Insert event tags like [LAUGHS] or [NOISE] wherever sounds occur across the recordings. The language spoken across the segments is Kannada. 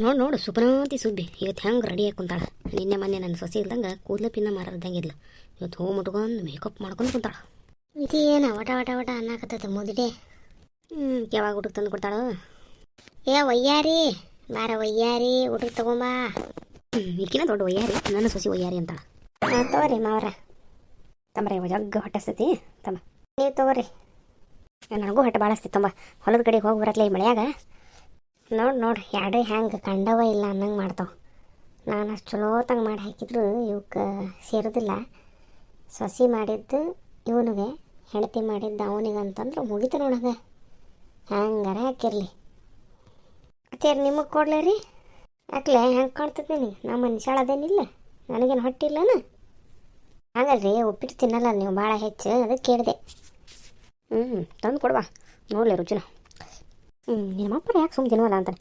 ನೋಡು ನೋಡು ಸುಪ್ರಾಂತಿ ಸುದ್ದಿ. ಇವತ್ತು ಹೆಂಗೆ ರೆಡಿ ಕುಂತಾಳ? ನಿನ್ನೆ ಮೊನ್ನೆ ನನ್ನ ಸೊಸೆ ಇಲ್ದಂಗೆ ಕೂದಲ ಪಿನ್ನ ಮಾರದಂಗಿಲ್ಲ ಇವತ್ತು ಹೂ ಮುಟ್ಕೊಂಡು ಮೇಕಪ್ ಮಾಡ್ಕೊಂಡು ಕುಂತಾಳ. ಏನ ವಟ ವಟ ವಟ ಅನ್ನಕತ್ತದ ಮೊದಲೇ ಹ್ಞೂ ಯಾವಾಗ ಊಟಕ್ಕೆ ತಂದು ಕೊಡ್ತಾಳು? ಏ ಒಯ್ಯಾರಿ ಬಾರ ಒಯ್ಯಾರಿ ಊಟಕ್ಕೆ ತಗೊಂಬಾ. ಹ್ಞೂ ಈಕಿನ ದೊಡ್ಡ ಒಯ್ಯಾರಿ ನನ್ನ ಸೊಸಿ ಒಯ್ಯಾರಿ ಅಂತಾಳ. ಹಾಂ ತಗೋರಿ ಮಾವರ. ತಂಬ್ರಿ ಜಗ್ಗ ಹೊಟ್ಟಸ್ತತಿ. ತಮ್ಮ. ನೀವು ತಗೋರಿ. ನನಗೂ ಹೊಟ್ಟೆ ಭಾಳ ತುಂಬ ಹೊಲದ ಕಡೆಗೆ ಹೋಗಿ ಬರತ್ಲೆ ಈ ಮಳೆಯಾಗ. ನೋಡಿ ನೋಡಿ, ಎರಡೇ ಹ್ಯಾಂಗೆ ಕಂಡವ ಇಲ್ಲ ಅನ್ನಂಗೆ ಮಾಡ್ತಾವ. ನಾನು ಅಷ್ಟು ಚಲೋತಂಗೆ ಮಾಡಿ ಹಾಕಿದ್ರು ಇವಕ್ಕೆ ಸೇರೋದಿಲ್ಲ. ಸೊಸಿ ಮಾಡಿದ್ದು ಇವನಿಗೆ, ಹೆಂಡತಿ ಮಾಡಿದ್ದು ಅವನಿಗೆ ಅಂತಂದ್ರೆ ಮುಗಿತು ನೋಡಗ ಹ್ಯಾಂಗಾರ ಹಾಕಿರಲಿ. ಮತ್ತೆ ನಿಮಗೆ ಕೊಡ್ಲೇ ರೀ? ಹಾಕ್ಲೆ ಹೆಂಗೆ ಕಾಣ್ತದೆ ನೀ ನಾ ಮನುಷ್ಯಾಳ ಅದೇನಿಲ್ಲ. ನನಗೇನು ಹೊಟ್ಟಿಲ್ಲನ ಹಾಗಲ್ರಿ, ಉಪ್ಪಿಟ್ಟು ತಿನ್ನಲ್ಲ ನೀವು ಭಾಳ ಹೆಚ್ಚು, ಅದಕ್ಕೆ ಕೇಳಿದೆ. ಹ್ಞೂ ತಂದು ಕೊಡುವ ನೋಡಲಿ ರುಚಿನ. ಹ್ಞೂ ನಿಮ್ಮಪ್ಪ ಯಾಕೆ ಸುಮ್ಮನೆ ತಿನ್ನುವಲ್ಲ ಅಂತಾನೆ.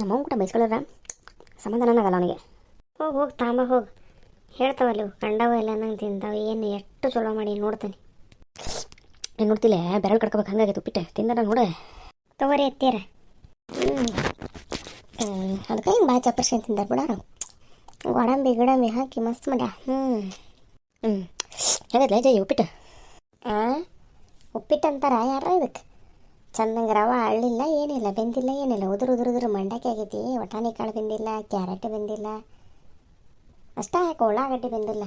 ನಮ್ಮವ್ವ ಕೂಡ ಬೈಸ್ಕೊಳ್ಳೋರ ಸಮಾಧಾನನಾಗಲ್ಲ ಅವನಿಗೆ. ಹೋಗಿ ಹೋಗಿ ತಾಂಬ ಹೋಗಿ. ಹೇಳ್ತಾವಲ್ಲ ಕಂಡವ ಎಲ್ಲ ನಂಗೆ ತಿಂತಾವ ಏನು ಎಷ್ಟು ಚಲೋ ಮಾಡಿ ನೋಡ್ತಾನೆ. ಏನು ನೋಡ್ತಿಲ್ಲ ಬೆರಳು ಕಡ್ಕೋಬೇಕು ಹಂಗಾಗಿ ಉಪ್ಪಿಟ್ಟು. ತಿಂದಾರ ನೋಡ. ತಗೋರಿ ಎತ್ತೀರ ಹ್ಞೂ ಅದಕ್ಕೆ ಹಿಂಗೆ ಭಾಳ ಚಪ್ಪರ್ಸ್ಕೊಂಡು ತಿಂದಾರ ಬಿಡ. ಗೋಡಂಬಿ ಗಿಡಂಬಿ ಹಾಕಿ ಮಸ್ತ್ ಮಾಡ್ಯ. ಹ್ಞೂ ಹ್ಞೂ ಹೇಗೈತೆ ಜೈ ಉಪ್ಪಿಟ್ಟು? ಹಾಂ ಉಪ್ಪಿಟ್ಟು ಅಂತಾರ ಯಾರ ಇದಕ್ಕೆ ಚಂದಂಗೆ ರವೆ ಅಳ್ಳಿಲ್ಲ ಏನಿಲ್ಲ, ಬೆಂದಿಲ್ಲ, ಏನಿಲ್ಲ. ಉದುರು ಉದುರು ಉದುರು ಮಂಡಕ್ಕಿ ಆಗೈತಿ. ಒಟಾಣಿ ಕಾಳು ಬೆಂದಿಲ್ಲ, ಕ್ಯಾರೆಟ್ ಬೆಂದಿಲ್ಲ. ಅಷ್ಟೇ ಯಾಕೆ ಉಳ್ಳಾಗಡ್ಡಿ ಬೆಂದಿಲ್ಲ.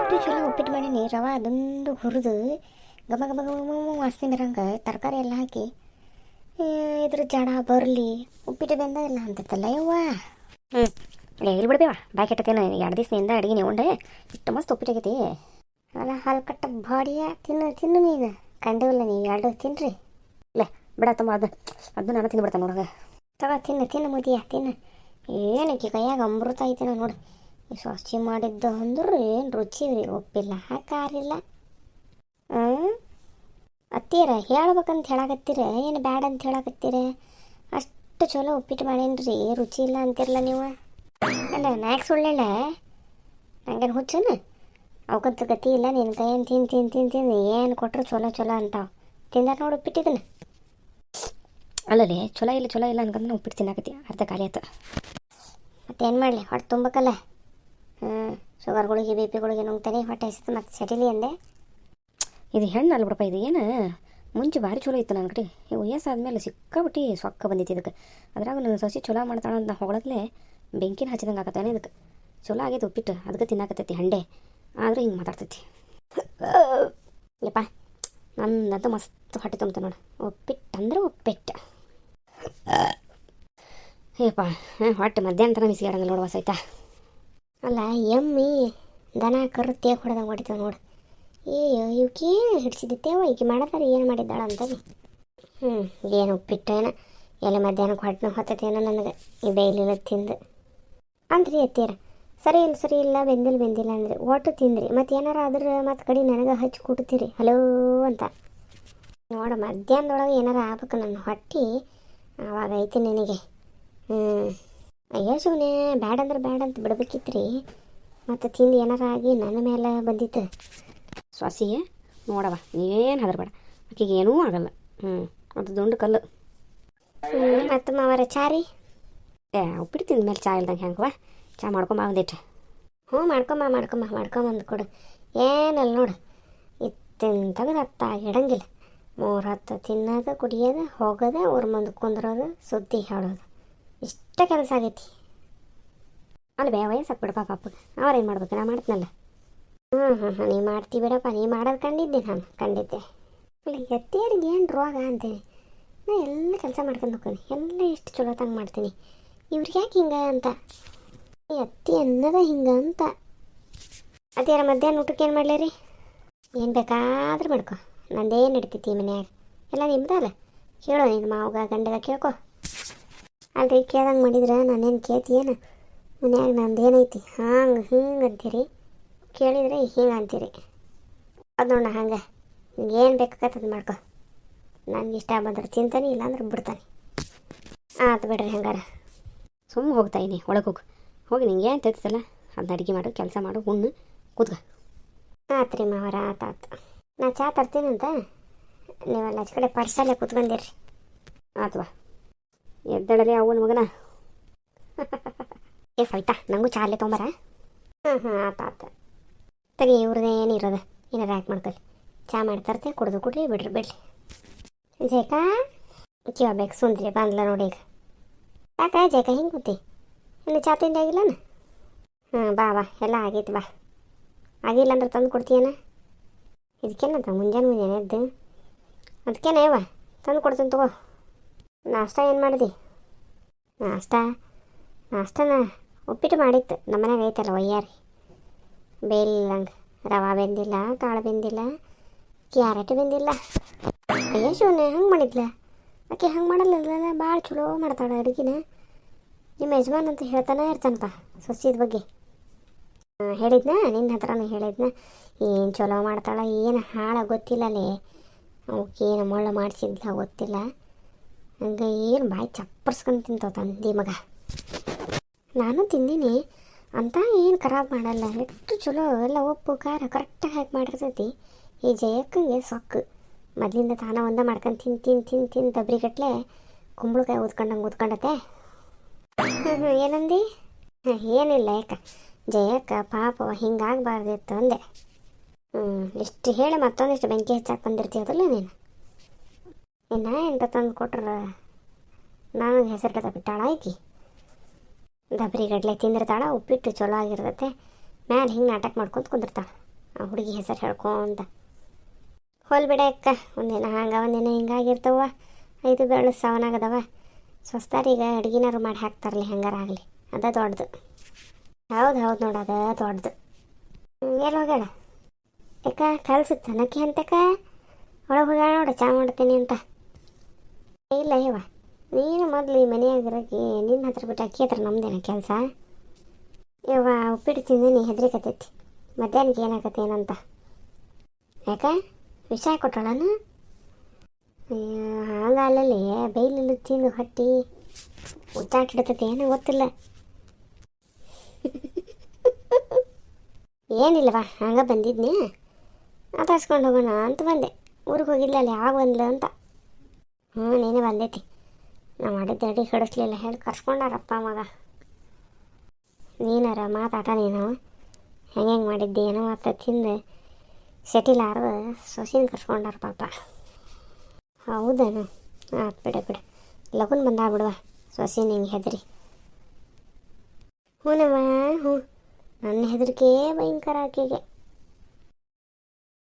ಅಷ್ಟು ಚಲೋ ಉಪ್ಪಿಟ್ಟು ಮಾಡೀನಿ. ರವೆ ಅದೊಂದು ಹುರಿದು ಗಮ ಗಮ ಗಮ ವಾಸನೆ ಬರಂಗೆ ತರಕಾರಿ ಎಲ್ಲ ಹಾಕಿ ಇದ್ರ ಜಡ, ಬರಲಿ, ಉಪ್ಪಿಟ್ಟು ಬೆಂದ ಇಲ್ಲ ಅಂತಿರ್ತಲ್ಲ ಯವ್ವ ಹ್ಞೂ ಇಲ್ಲಿ ಬಿಡ್ಬೇವ. ಬಾಯ್ ಕೆಟ್ಟತೇನು ಎರಡು ದಿವಸದಿಂದ ಅಡುಗೆ ನೀವು ಉಂಡೆ, ಇಷ್ಟು ಮಸ್ತ್ ಉಪ್ಪಿಟ್ಟು ಆಗೈತಿ. ಅಲ್ಲ, ಹಾಲು ಕಟ್ಟ ಬಾಡಿಯ ತಿನ್ನು ತಿನ್ನು ನೀನು. ಕಂಡಿವಲ್ಲ ನೀವು ಎರಡು ತಿನ್ರಿ. ಇಲ್ಲ ಬಿಡ ತಮ್ಮ, ಅದು ಅದು ನಾನು ತಿಂದ್ಬಿಡ್ತಾನೆ ನೋಡಗ ತಗೋ, ತಿನ್ನು ತಿನ್ನು ಮುದಿಯ, ತಿನ್ನು. ಏನಕ್ಕೆ ಕೈಯಾಗ ಅಮೃತ ಐತೆ ನೋಡಿ. ಸ್ವಚ್ಛ ಮಾಡಿದ್ದು ಅಂದ್ರೆ ಏನು ರುಚಿ ರೀ ಒಪ್ಪಿಲ್ಲ ಹಾಕಾರಿಲ್ಲ ಹ್ಞೂ ಅತ್ತೀರ ಹೇಳ್ಬೇಕಂತ ಹೇಳಕತ್ತೀರ? ಏನು ಬ್ಯಾಡ ಅಂತ ಹೇಳಕತ್ತೀರ? ಅಷ್ಟು ಚಲೋ ಉಪ್ಪಿಟ್ಟು ಮಾಡೇನ್ರಿ ರುಚಿ ಇಲ್ಲ ಅಂತಿರಲ್ಲ ನೀವು. ಅಲ್ಲ ನಾಲ್ಕು ಸುಳ್ಳೆಲ್ಲ ನಂಗೇನು ಹುಚ್ಚನ? ಅವಕ್ಕಂತೂ ಗತಿ ಇಲ್ಲ ನಿನ್ನ ಕೈಯನ್ನು ತಿನ್ ತಿನ್ ತಿನ್ ತಿನ್, ಏನು ಕೊಟ್ಟರು ಚಲೋ ಚಲೋ ಅಂತಾವ ತಿಂದಾರ ನೋಡು ಉಪ್ಪಿಟ್ಟಿದ್ದನ ಅಲ್ಲಲ್ಲಿ ಚಲೋ ಇಲ್ಲ ಚಲೋ ಇಲ್ಲ ಅನ್ಕೊಂಡು ನಾವು ಉಪ್ಪಿಟ್ಟು ತಿನ್ನಕತ್ತಿ, ಅರ್ಧ ಖಾಲಿ ಆಯ್ತು ಮತ್ತೇನು ಮಾಡಲಿ, ಹೊಟ್ಟೆ ತುಂಬಬೇಕಲ್ಲ. ಹ್ಞೂ ಶುಗರ್ಗಳಿಗೆ, ಬಿ ಪಿಗಳಿಗೆ ನುಂಗ್ತಾನೆ, ಹೊಟ್ಟೆ ಹಸಿತು, ಮತ್ತೆ ಸೆಟಿಲಿ ಅಂದೆ. ಇದು ಹೆಣ್ಣು ಅಲ್ಲ ಬಿಡಪ್ಪ, ಇದು ಏನು? ಮುಂಚೆ ಭಾರಿ ಚಲೋ ಇತ್ತು ನನ್ನ ಕಡೆ. ಈ ವಯಸ್ಸಾದ್ಮೇಲೆ ಸಿಕ್ಕಾಬಿಟ್ಟು ಸೊಕ್ಕ ಬಂದಿತ್ತು ಇದಕ್ಕೆ. ಅದ್ರಾಗ ನನ್ನ ಸೊಸಿ ಚಲೋ ಮಾಡ್ತಾಳೆ ಅಂತ ಹೊಗಳತ್ಲೆ ಬೆಂಕಿನ ಹಚ್ಚಿದಂಗೆ ಆಗತ್ತಾನೆ ಇದಕ್ಕೆ. ಚಲೋ ಆಗೈತೆ ಉಪ್ಪಿಟ್ಟು ಅದಕ್ಕೆ ತಿನ್ನಾಕತ್ತೈತಿ ಹಂಡೆ. ಆದ್ರೆ ಹಿಂಗೆ ಮಾತಾಡ್ತೈತಿ. ಯಪ್ಪ ನಂದಂತೂ ಮಸ್ತ್ ಹೊಟ್ಟೆ ತುಂಬ್ತ ನೋಡು. ಒಪ್ಪಿಟ್ಟು ಅಂದ್ರೆ ಒಪ್ಪಿಟ್ಟು ಏಪ್ಪ ಹೊಟ್ಟೆ ಮಧ್ಯಾಹ್ನ ತನಕ ಮಿಸಿಗಾಡಂಗಿಲ್ಲ ನೋಡುವ ಸಹಿತ ಅಲ್ಲ, ಎಮ್ಮಿ ದನ ಕರು ತೇಗ ಹೊಡೆದಂಗೆ ಹೊಡಿತೇವೆ ನೋಡು. ಏಯೋ ಇವಕ್ಕೆ ತೇವ? ಈಕೆ ಮಾಡತಾರ ಏನು ಮಾಡಿದ್ದಾಳ ಅಂತ ಹ್ಞೂ ಏನು? ಉಪ್ಪಿಟ್ಟೇನ ಎಲ್ಲ ಮಧ್ಯಾಹ್ನಕ್ಕೆ ಹೊಟ್ಟೆ ಹೊತ್ತೈತೇನೋ ನನಗೆ? ಈ ಬೈಲಿಲ್ಲ ತಿಂದು. ಅಂದ್ರಿ ಎತ್ತೀರ ಸರಿ ಇಲ್ಲ ಸರಿ ಇಲ್ಲ ಬೆಂದಿಲ್ಲ ಬೆಂದಿಲ್ಲ ಅಂದ್ರೆ. ಒಟ್ಟು ತಿಂದ್ರಿ ಮತ್ತು ಏನಾರ ಆದ್ರೆ ಮತ್ತು ಕಡೆ ನನಗೆ ಹಚ್ಚಿ ಕೊಡ್ತೀರಿ ಹಲೋ ಅಂತ. ನೋಡ ಮಧ್ಯಾಹ್ನದೊಳಗೆ ಏನಾರ ಆಗ್ಬೇಕು ನನ್ನ ಹೊಟ್ಟೆ. ಆವಾಗ ಐತಿ ನಿನಗೆ. ಹ್ಞೂ ಅಯ್ಯೋ ಸುಮ್ಮನೆ ಬ್ಯಾಡ ಅಂದ್ರೆ ಬ್ಯಾಡ ಅಂತ ಬಿಡ್ಬೇಕಿತ್ರಿ. ಮತ್ತು ತಿಂದು ಏನಾರ ಆಗಿ ನನ್ನ ಮೇಲೆ ಬಂದಿತ್ತು. ಸೊಸಿಗೆ ನೋಡವ ಏನು ಹೆದರ್ಬೇಡ. ಆಕೆಗೆ ಏನೂ ಆಗಲ್ಲ. ಹ್ಞೂ ಅದು ದುಂಡು ಕಲ್ಲು. ಹ್ಞೂ ಮತ್ತು ಮಾವರ ಚಾರಿ ಏ ಉಪ್ಪಿಟ್ಟು ತಿಂದ ಮೇಲೆ ಚಾ ಇಲ್ದಂಗೆ ಹೆಂಗವ? ಚಾ ಮಾಡ್ಕೊಂಬ ಒಂದಿಟ್ಟು ಹ್ಞೂ ಮಾಡ್ಕೊಂಬ ಮಾಡ್ಕೊಂಬ ಮಾಡ್ಕೊಂಬಂದು ಕೊಡು. ಏನಲ್ಲ ನೋಡು ಇತ್ತಿನ ಹತ್ತ ಇಡಂಗಿಲ್ಲ. ಮೂರು ಹತ್ತು ತಿನ್ನೋದು, ಕುಡಿಯೋದು, ಹೋಗೋದು ಅವ್ರ ಮುಂದೆ ಕುಂದ್ರೋದು, ಸುದ್ದಿ ಹೇಳೋದು. ಇಷ್ಟ ಕೆಲಸ ಆಗೈತಿ. ಅಲ್ಲಿ ಬೇ ವಯಸ್ಸಾಕ್ ಪಾಪ ಅವ್ರೇನು ಮಾಡ್ಬೇಕು? ನಾ ಮಾಡ್ತೀನಲ್ಲ. ಹ್ಞೂ ಹ್ಞೂ ಹ್ಞೂ ನೀ ಮಾಡ್ತಿ ಬಿಡಪ್ಪ, ನೀ ಮಾಡೋದು ಕಂಡಿದ್ದೆ ನಾನು, ಕಂಡಿದ್ದೆ. ಇಲ್ಲ ಎತ್ತೇರಿಗೆ ಏನು ರೋಗ ಅಂತೀನಿ ನಾ ಎಲ್ಲ ಕೆಲಸ ಮಾಡ್ಕೊಂಡು ಹೋಗ್ತೀನಿ. ಎಲ್ಲ ಎಷ್ಟು ಚಲೋ ತಂಗೆ ಮಾಡ್ತೀನಿ. ಇವ್ರಿಗೆ ಯಾಕೆ ಹಿಂಗೆ ಅಂತ? ಈ ಅತ್ತಿ ಅನ್ನದ ಹಿಂಗ ಅಂತ ಮಧ್ಯಾಹ್ನ ಊಟಕ್ಕೆ ಏನು ಮಾಡಲಿ ರೀ? ಏನು ಬೇಕಾದ್ರೂ ಮಾಡ್ಕೊ. ನಂದೇನು ನಡಿತೈತಿ ಮನ್ಯಾಗ? ಎಲ್ಲ ನಿಮ್ದಲ್ಲ? ಕೇಳೋ ನಿನ್ನ ಮಾವಗ, ಗಂಡಗ ಕೇಳ್ಕೊ. ಅಲ್ರಿ, ಕೇಳ್ದಂಗೆ ಮಾಡಿದ್ರೆ ನಾನೇನು ಕೇಳ್ತೀಯೇನು ಮನ್ಯಾಗ ನಂದೇನೈತಿ? ಹಂಗೆ, ಹಿಂಗೆ ಅಂತೀರಿ. ಕೇಳಿದ್ರೆ ಹಿಂಗೆ ಅಂತೀರಿ. ಅದು ನೋಡ ಹಂಗೆ. ಏನು ಬೇಕಾಗತ್ತೆ ಅದು ಮಾಡ್ಕೊ. ನನಗೆ ಇಷ್ಟ ಬಂದ್ರೆ ತಿಂತಾನೆ, ಇಲ್ಲಾಂದ್ರೆ ಬಿಡ್ತಾನೆ. ಆತು ಬಿಡ್ರಿ ಹಂಗಾರ. ಸುಮ್ಮನೆ ಹೋಗ್ತಾ ಇದೀನಿ, ಒಳಗೆ ಹೋಗು. ಹೋಗಿ ನಿಂಗೆ ಏನು ತೆಗ್ತಲ್ಲ ಅದನ್ನ ಅಡುಗೆ ಮಾಡು ಕೆಲಸ ಮಾಡು ಉಣ್ಣು ಕೂತ್ಕ. ಆತು ರೀ ಮಾವರ ಆತು ಆತು. ನಾ ಚಾ ತರ್ತೀನಂತ ನೀವೆಲ್ಲ ಆಚೆ ಕಡೆ ಪರ್ಸಲ್ಲೇ ಕೂತ್ಕೊಂಡಿರಿ ಆತ್ವಾ ಎದ್ದಳರಿ ಅವನ ಮಗನ. [LAUGHS] ಏ ಸವಿತಾ ನನಗೂ ಚಾಲೆ ತೊಂಬರ ಹಾಂ ಹಾಂ ಆತ ಆತ. ತಗಿ ಇವ್ರದ್ದು ಇರೋದು? ಏನಾರ ಯಾಕೆ ಮಾಡ್ಕೊಳ್ಳಿ ಚಾ ಮಾಡ್ತರ್ತೆ ಕುಡ್ದು ಕುಡ್ರಿ ಬಿಡ್ರಿ ಬಿಡ್ರಿ ಜೇಕ ಕೇಳ್ಬೇಕು ಸುಂದ್ರಿ ಬಂದ್ಲ ನೋಡಿ ಈಗ. ಯಾಕೆ ಜೇಕ ಹಿಂಗೆ ಕೂತಿ? ಇನ್ನು ಚಾ ಆಗಿಲ್ಲನ ಹಾಂ, ಬಾ ಬಾ, ಎಲ್ಲ ಆಗೈತೆ, ಬಾ. ಆಗಿಲ್ಲ ಅಂದ್ರೆ ತಂದು ಕೊಡ್ತೀಯನ? ಇದಕ್ಕೇನಂತ, ಮುಂಜಾನೆ ಮುಂಜಾನೆ ಎದ್ದು? ಅದಕ್ಕೇನ ಬಾ ತಂದು ಕೊಡ್ತೀನಿ ತಗೋ. ನಾಷ್ಟ ಏನು ಮಾಡಿದಿ? ನಾಷ್ಟ? ನಾಷ್ಟನ ಉಪ್ಪಿಟ್ಟು ಮಾಡಿತ್ತು. ನಮ್ಮ ಮನ್ಯಾಗ ಐತಲ್ಲ ಒಯ್ಯಾರಿ ಬೇಯಿಲ್ಲಂಗೆ ರವೆ ಬೆಂದಿಲ್ಲ, ಕಾಳು ಬೆಂದಿಲ್ಲ, ಕ್ಯಾರೆಟ್ ಬೆಂದಿಲ್ಲ. ಅಯ್ಯೋ ಶಿವನೇ, ಹಂಗೆ ಮಾಡಿದ್ಲ? ಆಕೆ ಹಂಗೆ ಮಾಡಲ್ಲ ಭಾಳ ಚಲೋ ಮಾಡ್ತಾಳೆ ಅಡುಗೆನ. ನಿಮ್ಮ ಯಜಮಾನ್ ಅಂತ ಹೇಳ್ತಾನೆ ಇರ್ತಾನಪ್ಪ ಸೊಸಿದ ಬಗ್ಗೆ ಹೇಳಿದ್ನ ನಿನ್ನ ಹತ್ರನೂ ಹೇಳಿದ್ನ ಏನು ಚಲೋ ಮಾಡ್ತಾಳ ಏನು ಹಾಳ ಗೊತ್ತಿಲ್ಲಲೇ ಅವಕ್ಕೆ ಏನು ಮೊಳ್ಳ ಮಾಡಿಸಿದ್ಲ ಗೊತ್ತಿಲ್ಲ ಹಂಗೆ ಏನು ಬಾಯಿ ಚಪ್ಪರ್ಸ್ಕೊಂಡು ತಿಂತಾವ ತಂದಿ ಮಗ ನಾನು ತಿಂದೀನಿ ಅಂತ ಏನು ಖರಾಬ್ ಮಾಡಲ್ಲ ಎಷ್ಟು ಚಲೋ ಎಲ್ಲ ಉಪ್ಪು ಖಾರ ಕರೆಕ್ಟಾಗಿ ಹಾಕಿ ಮಾಡಿರ್ತೈತಿ ಈ ಜಯಕ್ಕಂಗೆ ಸೊಕ್ಕು ಮೊದಲಿಂದ ತಾನ ಒಂದ ಮಾಡ್ಕೊಂಡು ತಿನ್ ತಿನ್ ತಿನ್ ತಿನ್ ದಬ್ರಿಗಟ್ಲೆ ಕುಂಬಳಕಾಯಿ ಊದ್ಕೊಂಡಂಗೆ ಹ್ಞೂ ಏನಂದಿ? ಏನಿಲ್ಲ ಯಾಕ ಜಯಕ್ಕ ಪಾಪ ಹಿಂಗಾಗಬಾರ್ದಿತ್ತು ಅಂದೆ. ಹ್ಞೂ ಇಷ್ಟು ಹೇಳಿ ಮತ್ತೊಂದಿಷ್ಟು ಬೆಂಕಿ ಹಚ್ಚಾಕ್ ಬಂದಿರ್ತೀವಲ್ಲ ನೀನು? ಇನ್ನು ಎಂತ ತಂದು ಕೊಟ್ರೆ? ನನಗೆ ಹೆಸರು ಬಿಟ್ಟಾಳ ಆಯ್ಕಿ ದಬ್ರಿ ಗಡ್ಲೆ ತಿಂದಿರ್ತಾಳ, ಉಪ್ಪಿಟ್ಟು ಚಲೋ ಆಗಿರ್ತತೆ. ಮ್ಯಾಲೆ ಹಿಂಗೆ ನಾಟಕ ಮಾಡ್ಕೊಂತ ಕುಂದಿರ್ತಾಳೆ. ಆ ಹುಡುಗಿ ಹೆಸರು ಹೇಳ್ಕೊಂತ ಹೊಲ್ಬಿಡ ಅಕ್ಕ ಒಂದಿನ ಹಂಗೆ, ಒಂದಿನ ಹಿಂಗಾಗಿರ್ತವ ಐದು ಬೆಳ್ಳು ಸಾವನಾಗದವ. ಸ್ವಸ್ತಾರೀಗ ಅಡುಗೆನಾರು ಮಾಡಿ ಹಾಕ್ತಾರಲಿ, ಹೆಂಗಾರ ಆಗಲಿ. ಅದ ದೊಡ್ಡದು. ಹೌದು ಹೌದು ನೋಡು ಅದ ದೊಡ್ಡದು. ಎಲ್ಲಿ ಹೋಗ್ಯಾಳ? ಯಾಕ ಕಲ್ಸಿತ್ತು ನಕ್ಕಿ ಅಂತಕ ಒಳಗೆ ಹೋಗ್ಯಾಳ ನೋಡು, ಚಾ ಮಾಡ್ತೀನಿ ಅಂತ. ಇಲ್ಲ, ಇವ. ನೀನು ಮೊದಲು ಈ ಮನೆಯಾಗಿರೋಕೆ ನಿನ್ನ ಹತ್ರ ಬಿಟ್ಟು ಅಕ್ಕಿ ಹತ್ರ ನಮ್ದೇನ ಕೆಲಸ? ಇವ ಉಪ್ಪಿಟ್ಟು ತಿಂದು ನೀ ಹೆದರಿಕತೈತಿ ಮಧ್ಯಾಹ್ನಕ್ಕೆ ಏನಾಗತ್ತೆ ಏನಂತ ಯಾಕ? ವಿಷಯ ಕೊಟ್ಟಳನ? ಹಂಗಲ್ಲಲ್ಲಿ ಬೈಲಿಲ್ಲ ತಿಂದು ಹೊಟ್ಟಿ ಉಚ್ಚಾಟ ಹಿಡ್ತೈತಿ ಏನೋ ಗೊತ್ತಿಲ್ಲ. ಏನಿಲ್ಲವಾ ಹಂಗ ಬಂದಿದ್ನಿ. ಮಾತಾಡ್ಸ್ಕೊಂಡು ಹೋಗೋಣ ಅಂತ ಬಂದೆ. ಊರಿಗೆ ಹೋಗಿದ್ಲಲ್ಲ ಯಾವಾಗ ಬಂದ್ಲ ಅಂತ. ಹ್ಞೂ, ನೀನೇ ಬಂದೈತಿ. ನಾ ಮಾಡಿದ್ದು ಅಡಿ ಹಿಡಿಸ್ಲಿಲ್ಲ, ಹೇಳಿ ಕರ್ಸ್ಕೊಂಡಾರಪ್ಪ ಮಗ. ನೀನಾರ ಮಾತಾಟ ನೀನು. ಹೆಂಗೆ ಹೆಂಗೆ ಮಾಡಿದ್ದೆ, ಏನೋ ಅಂತ ತಿಂದು ಸೆಟಿಲ್ ಆರು ಸೊಸಿನ ಕರ್ಸ್ಕೊಂಡಾರ ಪಾಪ. ಹೌದೇನು ಹಾಂ ಬಿಡ ಬಿಡ. ಲಗುನ್ ಬಂದಾಗ್ಬಿಡುವ ಸೊಸಿ ನಿಂಗೆ ಹೆದರಿ. ಹ್ಞೂನವ್ವ ಹ್ಞೂ ನನ್ನ ಹೆದರಿಕೆ ಭಯಂಕರ ಆಕೆಗೆ.